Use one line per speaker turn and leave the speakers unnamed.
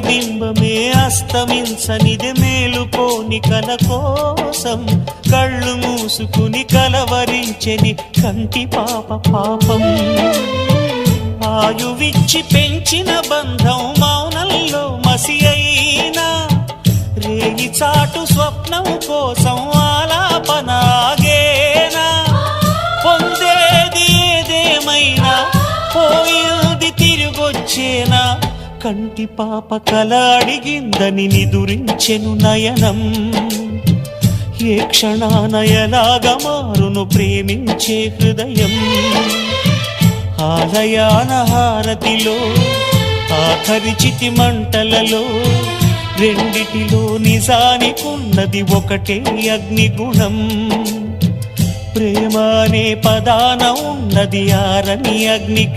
ప్రతిబింబమే అస్తమించనిది మేలుకోని కల కోసం కళ్ళు మూసుకుని కలవరించని కంటి పాప పాపం. ఆయువిచ్చి పెంచిన బంధం మౌనంలో మసి అయినా రేగి చాటు స్వప్నం కోసం ఆలాపనాగేనా పొందేది ఏదేమైనా పోయేది తిరిగొచ్చేనా? కంటి పాప కల అడిగిందని నిదురించెను నయనం. ఏ క్షణానయలాగ మారును ప్రేమించే హృదయం. ఆలయాన హారతిలో ఆఖరి చితి మంటలలో రెండిటిలో నిజానికున్నది ఒకటే అగ్నిగుణం. ప్రేమ అనే పదాన ఉన్నది ఆరని అగ్ని